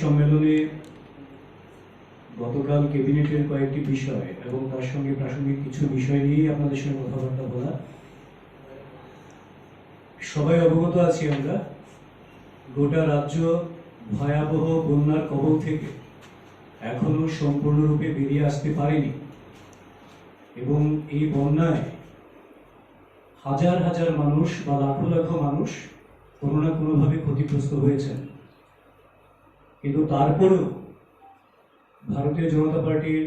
সম্মেলনে গতকাল ক্যাবিনেটের কয়েকটি বিষয় এবং তার সঙ্গে প্রাসঙ্গিক কিছু বিষয় নিয়েই আপনাদের সঙ্গে কথাবার্তা বলা। সবাই অবগত আছি আমরা। গোটা রাজ্য ভয়াবহ বন্যার কবল থেকে এখনও সম্পূর্ণরূপে বেরিয়ে আসতে পারেনি এবং এই বন্যায় হাজার হাজার মানুষ বা লাখো লাখো মানুষ কোনো না কোনোভাবে ক্ষতিগ্রস্ত হয়েছেন। কিন্তু তারপরেও ভারতীয় জনতা পার্টির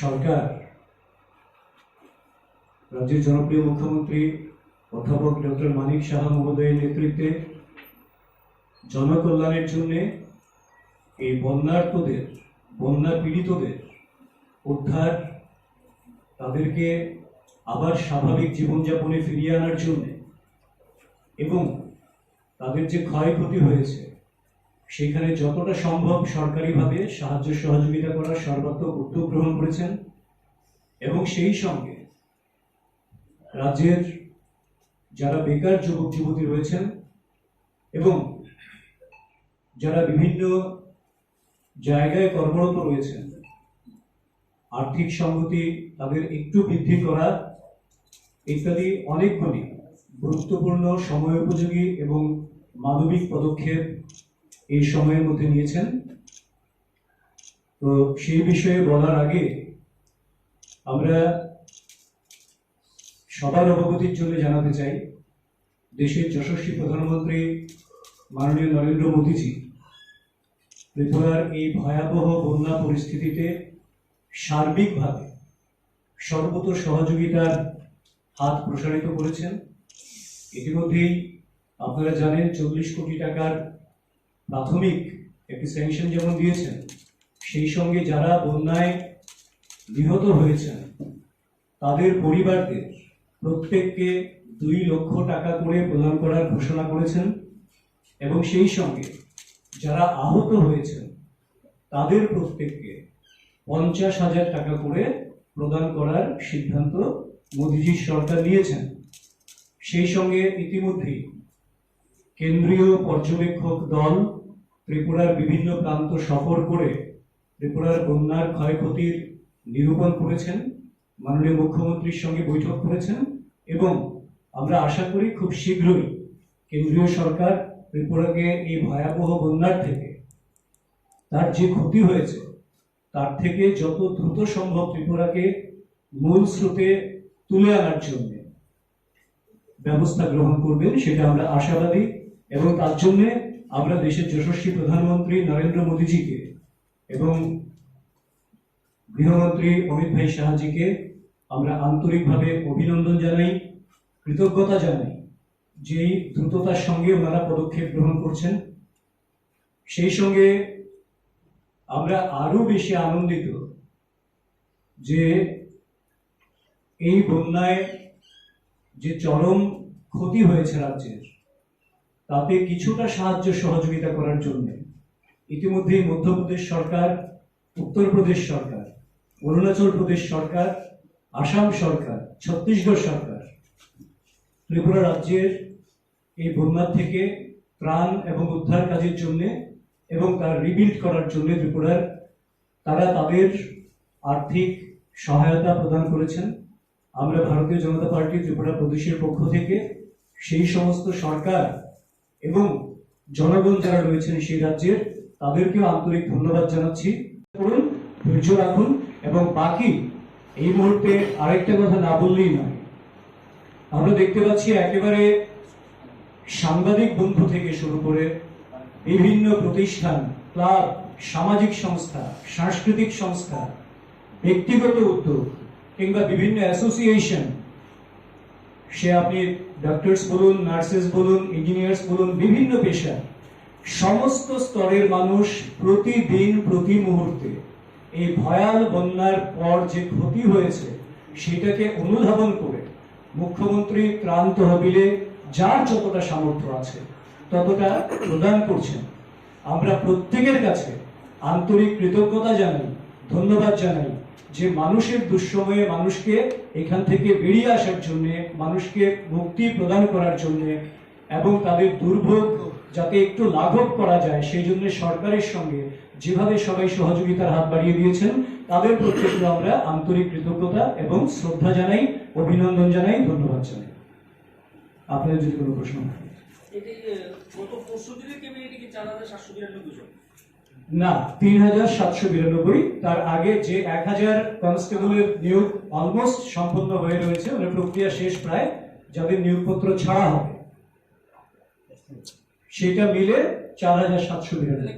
সরকার, রাজ্যের জনপ্রিয় মুখ্যমন্ত্রী অধ্যাপক ডক্টর মানিক সাহা মহোদয়ের নেতৃত্বে জনকল্যাণের জন্যে এই বন্যার্তদের বন্যা পীড়িতদের উদ্ধার তাদেরকে আবার স্বাভাবিক জীবনযাপনে ফিরিয়ে আনার জন্য এবং তাদের যে ক্ষয়ক্ষতি হয়েছে সেখানে যতটা সম্ভব সরকারিভাবে সাহায্য সহযোগিতা করার সর্বাত্মক উদ্যোগ গ্রহণ করেছেন এবং সেই সঙ্গে রাজ্যের যারা বেকার যুবক যুবতী রয়েছেন এবং যারা বিভিন্ন জায়গায় কর্মরত রয়েছেন, আর্থিক সংগতি তাদের একটু বৃদ্ধি করা ইত্যাদি অনেকগুলি গুরুত্বপূর্ণ সময় উপযোগী এবং মানবিক পদক্ষেপ এই সময়ের মধ্যে নিয়েছেন। তো সেই বিষয়ে বলার আগে আমরা সবার অবগতির জন্য জানাতে চাই, দেশের যশস্বী প্রধানমন্ত্রী মাননীয় নরেন্দ্র মোদীজি ত্রিপুরার এই ভয়াবহ বন্যা পরিস্থিতিতে সার্বিকভাবে সর্বত সহযোগিতার হাত প্রসারিত করেছেন। ইতিমধ্যেই আপনারা জানেন, চল্লিশ কোটি টাকার প্রাথমিক একটি স্যাংশন যেমন দিয়েছেন, সেই সঙ্গে যারা বন্যায় নিহত হয়েছেন, তাদের পরিবারদের প্রত্যেককে দুই লক্ষ টাকা করে প্রদান করার ঘোষণা করেছেন এবং সেই সঙ্গে যারা আহত হয়েছেন, তাদের প্রত্যেককে পঞ্চাশ হাজার টাকা করে প্রদান করার সিদ্ধান্ত মোদিজির সরকার নিয়েছেন। সেই সঙ্গে ইতিমধ্যেই কেন্দ্রীয় পর্যবেক্ষক দল ত্রিপুরার বিভিন্ন প্রান্ত সফর করে ত্রিপুরার বন্যার ক্ষয়ক্ষতির নিরূপণ করেছেন, মাননীয় মুখ্যমন্ত্রীর সঙ্গে বৈঠক করেছেন এবং আমরা আশা করি খুব শীঘ্রই কেন্দ্রীয় সরকার ত্রিপুরাকে এই ভয়াবহ বন্যার থেকে তার যে ক্ষতি হয়েছে, তার থেকে যত দ্রুত সম্ভব ত্রিপুরাকে মূল স্রোতে তুলে আনার জন্য ব্যবস্থা গ্রহণ করবেন, সেটা আমরা আশাবাদী এবং তার জন্য আমরা দেশের যশস্বী প্রধানমন্ত্রী নরেন্দ্র মোদীজিকে এবং গৃহমন্ত্রী অমিত ভাই শাহজিকে আমরা আন্তরিকভাবে অভিনন্দন জানাই, কৃতজ্ঞতা জানাই যেই দ্রুততার সঙ্গে ওনারা পদক্ষেপ গ্রহণ করছেন। সেই সঙ্গে আমরা আরও বেশি আনন্দিত যে এই বন্যায় যে চরম ক্ষতি হয়েছে রাজ্যের তাতে কিছুটা সাহায্য সহযোগিতা করার জন্য ইতিমধ্যেই মধ্যপ্রদেশ সরকার, উত্তরপ্রদেশ সরকার, অরুণাচল প্রদেশ সরকার, আসাম সরকার, ছত্তিশগড় সরকার, ত্রিপুরা রাজ্যের এই বন্যার থেকে ত্রাণ এবং উদ্ধার কাজের জন্য এবং তার রিবিল্ড করার জন্য ত্রিপুরার, তারা তাদের আর্থিক সহায়তা প্রদান করেছেন। আমরা ভারতীয় জনতা পার্টি ত্রিপুরা প্রদেশের পক্ষ থেকে সেই সমস্ত সরকার এবং জনগণ যারা রয়েছেন সেই রাজ্যের, তাদেরকেও আন্তরিক ধন্যবাদ জানাচ্ছি। করুন, ধৈর্য রাখুন এবং বাকি এই মুহূর্তে আরেকটা কথা না বললেই নয়। আমরা দেখতে পাচ্ছি একেবারে সাংবাদিক বন্ধু থেকে শুরু করে বিভিন্ন প্রতিষ্ঠান, ক্লাব, সামাজিক সংস্থা, সাংস্কৃতিক সংস্থা, ব্যক্তিগত উদ্যোগ কিংবা বিভিন্ন অ্যাসোসিয়েশন সে আপনি ডক্টরস বলুন নার্সেস বলুন ইঞ্জিনিয়ার্স বলুন, বিভিন্ন পেশা সমস্ত স্তরের মানুষ প্রতিদিন, প্রতি মুহূর্তে এই ভয়াল বন্যার পর যে ক্ষতি হয়েছে, সেটাকে অনুধাবন করে মুখ্যমন্ত্রী ত্রাণ তহবিলে যার যতটা সামর্থ্য আছে, ততটা প্রদান করছেন। আমরা প্রত্যেকের কাছে আন্তরিক কৃতজ্ঞতা জানাই, ধন্যবাদ জানাই। যে মানুষের দুঃসময়ে মানুষকে এখান থেকে বেরিয়ে আসার জন্য, মানুষকে মুক্তি প্রদান করার জন্য এবং তাদের দুর্ভোগ যাতে একটু লাঘব করা যায়, সেই জন্য সরকারের সঙ্গে যেভাবে সবাই সহযোগিতার হাত বাড়িয়ে দিয়েছেন, তাদের প্রত্যেককে আমরা আন্তরিক কৃতজ্ঞতা এবং শ্রদ্ধা জানাই, অভিনন্দন জানাই, ধন্যবাদ জানাই। আপনাদের যদি কোনো প্রশ্ন থাকে। এটি গত পরশু চার হাজার সাতশো বিরানব্বই জন না তিন হাজার সাতশো বিরানব্বই। তার আগে যে এক হাজার কনস্টেবলের নিয়োগ অলমোস্ট সম্পন্ন হয়ে রয়েছে মানে প্রক্রিয়া শেষ প্রায় যাদের নিয়োগপত্র ছাড়া হবে। সেটা মিলে চার হাজার সাতশো বিরানব্বই।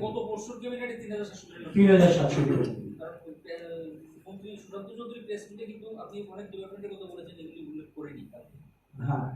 তিন হাজার সাতশো বিরানব্বই। আপনি অনেক কথা বলেছেন এগুলি উল্লেখ করেনি হ্যাঁ।